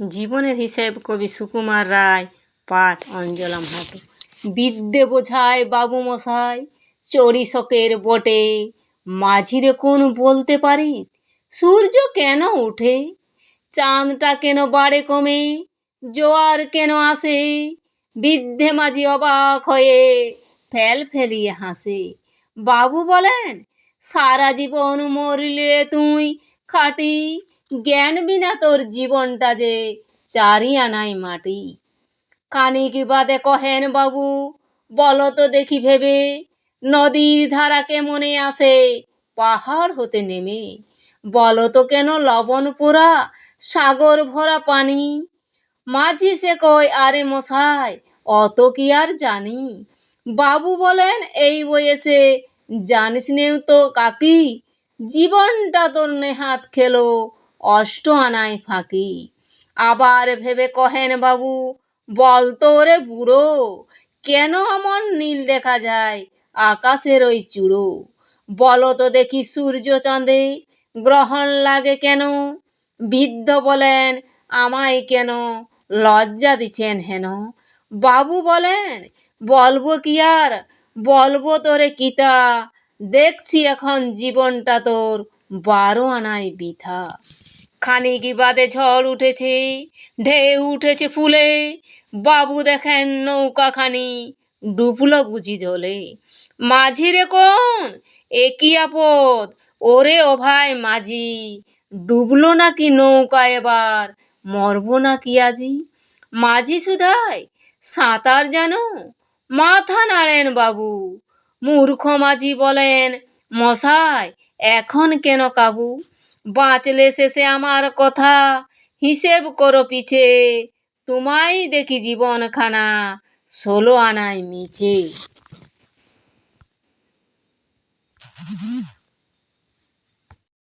জীবনের হিসেব কবি সুকুমার রায়, পাঠ অঞ্জলাম হাতে বিদ্যে বোঝায় বাবু মশাই চড়িশকের বটে, মাঝিরে কোন বলতে পারি? সূর্য কেন ওঠে? চাঁদটা কেন বাড়ে কমে? জোয়ার কেন আসে? বৃদ্ধে মাঝি অবাক হয়ে ফেল ফেলিয়ে হাসে। বাবু বলেন, সারা জীবন মরলে তুই খাটি জ্ঞান বিনা তোর জীবনটা যে চারি আনাই মাটি। খানিক বাদে কহেন বাবু, বলো তো দেখি ভেবে, নদীর ধারাকে মনে আসে, পাহাড় হতে নেমে। বলো তো কেন লবণ পোড়া, সাগর ভরা পানি? মাঝি সে কয়, আরে মশাই, অত কি আর জানি? বাবু বলেন, এই বয়সে জানিস নেও তো কাকি, জীবনটা তোর নেহাত খেলো অষ্ট আনায় ফাঁকি। আবার ভেবে কহেন বাবু, বল তো রে বুড়ো, কেন এমন নীল দেখা যায় আকাশের ওই চূড়ো? বলো তো দেখি সূর্য চাঁদে গ্রহণ লাগে কেন? বৃদ্ধ বলেন, আমায় কেন লজ্জা দিচ্ছেন হেন? বাবু বলেন, বলব কি আর? বলব তোরে কিতা? দেখছি এখন জীবনটা তোর বারো আনায় বৃথা। খানিক বাদে ঝড় উঠেছে, ঢেউ উঠেছে ফুলে। বাবু দেখেন নৌকাখানি ডুবলো বুঝি জলে মাঝিরে কোন? একই আপদ? ওরে ও ভাই মাঝি, ডুবলো নাকি নৌকা এবার? মরবো নাকি আজি? মাঝি সুধাই সাঁতার জানো? মাথা নাড়েন বাবু। মূর্খ মাঝি বলেন, মশাই, এখন কেন কাবু? বাঁচলে শেষে আমার কথা। হিসেব করো পিছে। তোমায় দেখি জীবনখানা ষোলো আনায় মিছে।